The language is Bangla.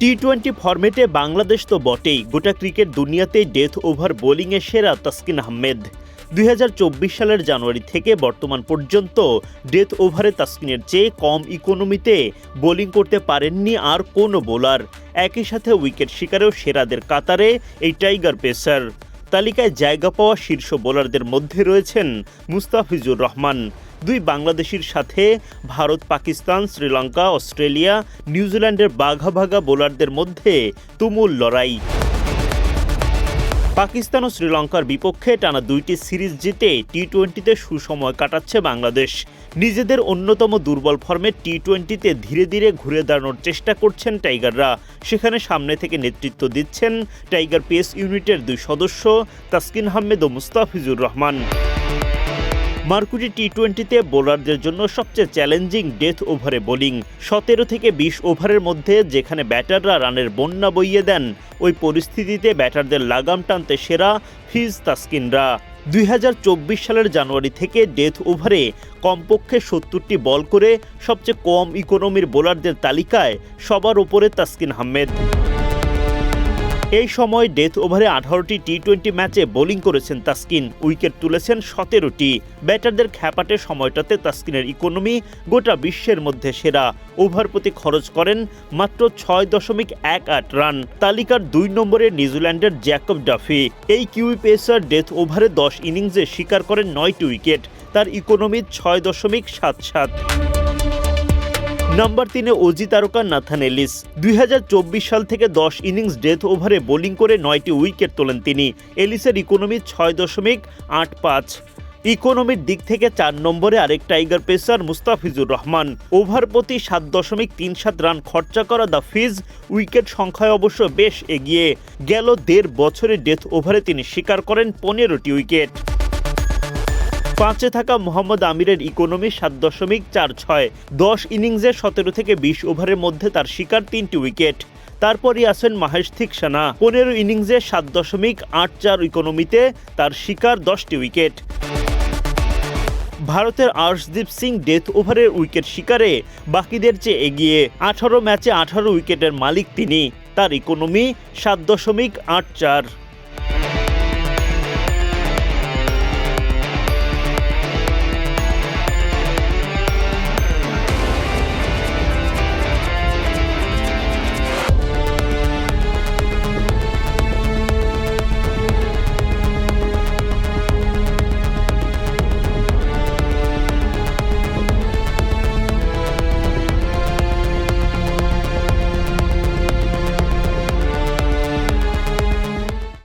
টি টোয়েন্টি ফরম্যাটে বাংলাদেশ তো বটেই। গোটা ক্রিকেট দুনিয়াতেই ডেথ ওভার বোলিংয়ে সেরা তাসকিন আহমেদ। দুই হাজার চব্বিশ সালের জানুয়ারি থেকে বর্তমান পর্যন্ত ডেথ ওভারে তাসকিনের চেয়ে কম ইকোনমিতে বোলিং করতে পারেননি আর কোনো বোলার একই সাথে উইকেট শিকারেও সেরাদের কাতারে এই টাইগার পেসার তালিকায় জায়গা পাওয়া শীর্ষ বোলারদের মধ্যে রয়েছেন মুস্তাফিজুর রহমান। দুই বাংলাদেশির সাথে ভারত, পাকিস্তান, শ্রীলঙ্কা, অস্ট্রেলিয়া, নিউজিল্যান্ডের বাঘা ভাগা বোলারদের মধ্যে তুমুল লড়াই। পাকিস্তান ও শ্রীলঙ্কার বিপক্ষে টানা দুইটি সিরিজ জিতে টি টোয়েন্টিতে সুসময় কাটাচ্ছে বাংলাদেশ। নিজেদের অন্যতম দুর্বল ফর্মে টি টোয়েন্টিতে ধীরে ধীরে ঘুরে দাঁড়ানোর চেষ্টা করছেন টাইগাররা। সেখানে সামনে থেকে নেতৃত্ব দিচ্ছেন টাইগার পেস ইউনিটের দুই সদস্য তাসকিন আহমেদ ও মুস্তাফিজুর রহমান। মার্কুরি টি টোয়েন্টিতে বোলারদের জন্য সবচেয়ে চ্যালেঞ্জিং ডেথ ওভারে বোলিং। সতেরো থেকে বিশ ওভারের মধ্যে যেখানে ব্যাটাররা রানের বন্যা বইয়ে দেন, ওই পরিস্থিতিতে ব্যাটারদের লাগাম টানতে সেরা ফিজ তাসকিনরা। দুই সালের জানুয়ারি থেকে ডেথ ওভারে কমপক্ষে সত্তরটি বল করে সবচেয়ে কম ইকোনমির বোলারদের তালিকায় সবার ওপরে তাসকিন আহমেদ। এই সময় ডেথ ওভারে আঠারোটি টি টোয়েন্টি ম্যাচে বোলিং করেছেন তাসকিন। উইকেট তুলেছেন সতেরোটি। ব্যাটারদের খ্যাপাটে সময়টাতে তাসকিনের ইকোনমি গোটা বিশ্বের মধ্যে সেরা। ওভার প্রতি খরচ করেন মাত্র ছয় দশমিক এক আট রান। তালিকার দুই নম্বরে নিউজিল্যান্ডের জ্যাকব ডাফি। এই কিউই পেসার ডেথ ওভারে দশ ইনিংসে শিকার করেন নয়টি উইকেট। তার ইকোনমি ছয় দশমিক সাত সাত। নাম্বার তিনে অজি তারকা, নাথান এলিস। দুই হাজার চব্বিশ সাল থেকে দশ ইনিংস ডেথ ওভারে বোলিং করে নয়টি উইকেট তোলেন তিনি। এলিসের ইকোনমি ছয় দশমিক আট পাঁচ। ইকোনমির দিক থেকে চার নম্বরে আরেক tiger pacer Mustafizur Rahman. Over প্রতি সাত দশমিক তিন সাত রান খরচা করা দ্য ফিজ, উইকেট সংখ্যায় অবশ্য বেশ এগিয়ে। গেল দেড় বছরে ডেথ ওভারে তিনি শিকার করেন পনেরোটি উইকেট। পাঁচে থাকা মোহাম্মদ আমিরের ইকোনমি সাত দশমিক চার ছয়। দশ ইনিংসে সতেরো থেকে বিশ ওভারের মধ্যে তার শিকার তিনটি উইকেট। তারপরই আসেন মাহেশ থিকসানা। পনেরো ইনিংসে সাত দশমিক আট চার ইকোনমিতে তার শিকার দশটি উইকেট। ভারতের আর্শদীপ সিং ডেথ ওভারের উইকেট শিকারে, বাকিদের চেয়ে এগিয়ে আঠারো ম্যাচে আঠারো উইকেটের মালিক তিনি। তার ইকোনমি সাত দশমিক আট চার।